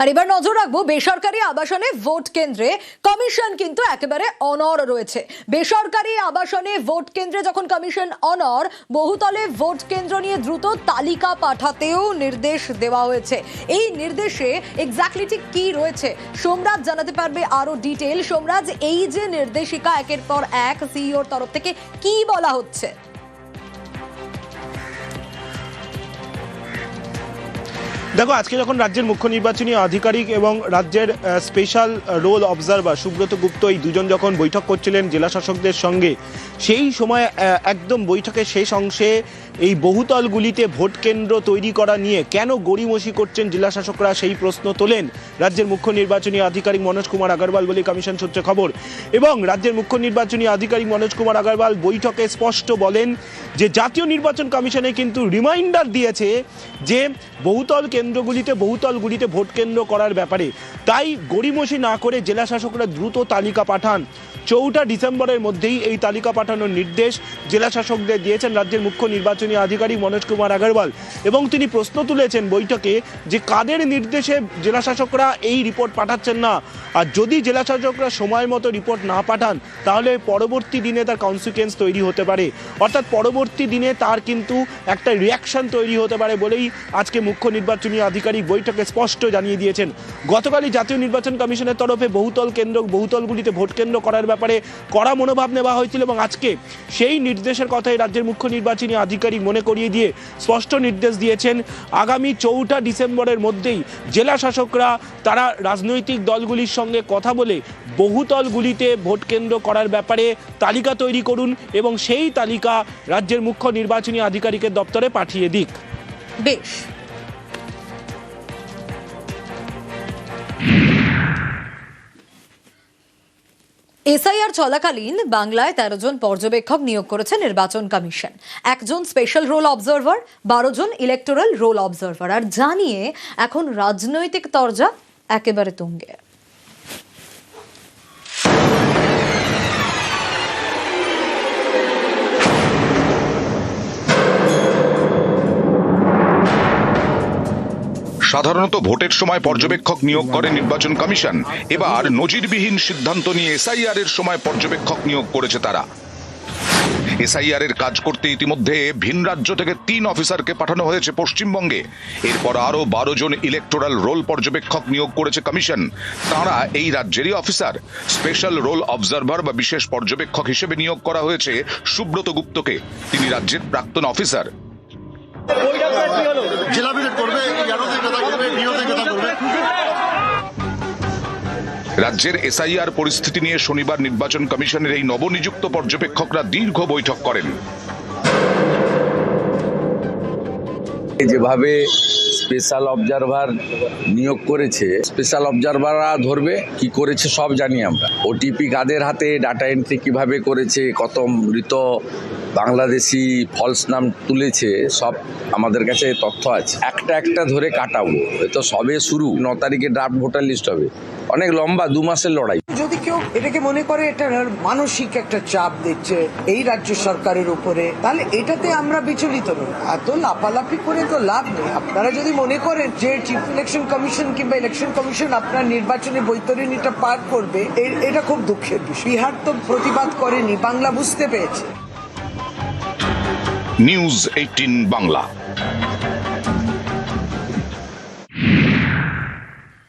আর এবার নজর রাখব বেসরকারি আবাসনে ভোট কেন্দ্রে। কমিশন কিন্তু একেবারে অনর রয়েছে। বেসরকারি আবাসনে ভোট কেন্দ্রে যখন কমিশন অনর বহুতলে ভোট কেন্দ্র নিয়ে দ্রুত তালিকা পাঠাতেও নির্দেশ দেওয়া হয়েছে। এই নির্দেশে এক্স্যাক্টলি ঠিক কি রয়েছে সোমরাজ জানাতে পারবে আরও ডিটেল সোমরাজ, এই যে নির্দেশিকা একের পর এক সিইওর তরফ থেকে কি বলা হচ্ছে? দেখো, আজকে যখন রাজ্যের মুখ্য নির্বাচনী আধিকারিক এবং রাজ্যের special roll observer Subrata Gupta এই দুজন যখন বৈঠক করছিলেন জেলা শাসকদের সঙ্গে, সেই সময় একদম বৈঠকের শেষ অংশে এই বহুতলগুলিতে ভোট কেন্দ্র তৈরি করা নিয়ে কেন গড়িমসি করছেন জেলা শাসকরা সেই প্রশ্ন তোলেন রাজ্যের মুখ্য নির্বাচনী আধিকারিক মনোজ কুমার আগরওয়াল বলে কমিশন সূত্রে খবর। এবং রাজ্যের মুখ্য নির্বাচনী আধিকারিক মনোজ কুমার আগরওয়াল বৈঠকে স্পষ্ট বলেন যে জাতীয় নির্বাচন কমিশনে কিন্তু রিমাইন্ডার দিয়েছে যে বহুতল কেন্দ্রগুলিতে বহুতলগুলিতে ভোট কেন্দ্র করার ব্যাপারে। তাই গড়িমসি না করে জেলা শাসকরা দ্রুত তালিকা পাঠান। চৌঠা ডিসেম্বরের মধ্যেই এই তালিকা পাঠানোর নির্দেশ জেলা শাসকদের দিয়েছেন রাজ্যের মুখ্য নির্বাচনী আধিকারিক মনোজ কুমার আগরওয়াল এবং তিনি প্রশ্ন তুলেছেন বৈঠকে যে কাদের নির্দেশে জেলা শাসকরা এই রিপোর্ট পাঠাচ্ছেন না। আর যদি জেলা শাসকরা সময় মতো রিপোর্ট না পাঠান, তাহলে পরবর্তী দিনে তার কনসিকুয়েন্স তৈরি হতে পারে। অর্থাৎ পরবর্তী দিনে তার কিন্তু একটা রিয়াকশন তৈরি হতে পারে বলেই আজকে মুখ্য নির্বাচনী আধিকারিক বৈঠকে স্পষ্ট জানিয়ে দিয়েছেন। গতকালই জাতীয় নির্বাচন কমিশনের তরফে বহুতল কেন্দ্র, বহুতলগুলিতে ভোট কেন্দ্র করার ব্যাপারে কড়া মনোভাব নেওয়া হয়েছিল এবং আজকে সেই নির্দেশের কথাই রাজ্যের মুখ্য নির্বাচনী আধিকারিক মনে করিয়ে দিয়ে স্পষ্ট নির্দেশ দিয়েছেন। আগামী চৌঠা ডিসেম্বরের মধ্যেই জেলা শাসকরা তারা রাজনৈতিক দলগুলির সঙ্গে কথা বলে বহুতলগুলিতে ভোট কেন্দ্র করার ব্যাপারে তালিকা তৈরি করুন এবং সেই তালিকা রাজ্যের মুখ্য নির্বাচনী আধিকারিকের দপ্তরে পাঠিয়ে দিক। বেশ। এসআইআর চলাকালীন বাংলায় তেরো জন পর্যবেক্ষক নিয়োগ করেছে নির্বাচন কমিশন। একজন স্পেশাল রোল অবজার্ভার বারো জন ইলেকটোরাল রোল অবজার্ভার আর জানিয়ে এখন রাজনৈতিক তরজা একেবারে তুঙ্গে। সাধারণত ভোটের সময় পর্যবেক্ষক নিয়োগ করে নির্বাচন কমিশন। এবার নজিরবিহীন সিদ্ধান্ত নিয়ে এসআইআর এর সময় পর্যবেক্ষক নিয়োগ করেছে তারা। এসআইআর এর কাজ করতে ইতিমধ্যে ভিন রাজ্য থেকে তিন অফিসারকে পাঠানো হয়েছে পশ্চিমবঙ্গে। এরপর আরও বারো জন ইলেকটোরাল রোল পর্যবেক্ষক নিয়োগ করেছে কমিশন। তারা এই রাজ্যেরই অফিসার। স্পেশাল রোল অবজারভার বা বিশেষ পর্যবেক্ষক হিসেবে নিয়োগ করা হয়েছে সুব্রত গুপ্তকে। তিনি রাজ্যের প্রাক্তন অফিসার। জেলা ভিজিট করবে ইয়ারোতে কথা করবে ডিওতে কথা করবে রাজ্যের এসআইআর পরিস্থিতি নিয়ে শনিবার নির্বাচন কমিশনের এই নবনিযুক্ত পর্যবেক্ষকরা দীর্ঘ বৈঠক করেন। যেভাবে স্পেশাল অবজারভার নিয়োগ করেছে স্পেশাল অবজারভাররা ধরবে কি করেছে সব জানি আমরা। ওটিপি কাদের হাতে ডাটা এন্ট্রি কীভাবে করেছে কত মৃত বাংলাদেশি ফলস নাম তুলেছে, সব আমাদের কাছে তথ্য আছে। একটা একটা ধরে কাটাবো। তো সবে শুরু। ন তারিখে ড্রাফট ভোটার লিস্ট হবে। অনেক লম্বা, দু মাসের লড়াই। যদি কেউ এটাকে মনে করে, এটা মানসিক একটা চাপ দিচ্ছে এই রাজ্য সরকারের উপরে, তাহলে এটাতে আমরা বিচলিত নই। এত লাপালাপি করে তো লাভ নেই। আপনারা যদি মনে করেন যে চিফ ইলেকশন কমিশন কিংবা ইলেকশন কমিশন আপনার নির্বাচনী বৈতরণীটা পার করবে এটা খুব দুঃখের বিষয়। বিহার তো প্রতিবাদ করেনি, বাংলা বুঝতে পেরেছে। News eighteen Bangla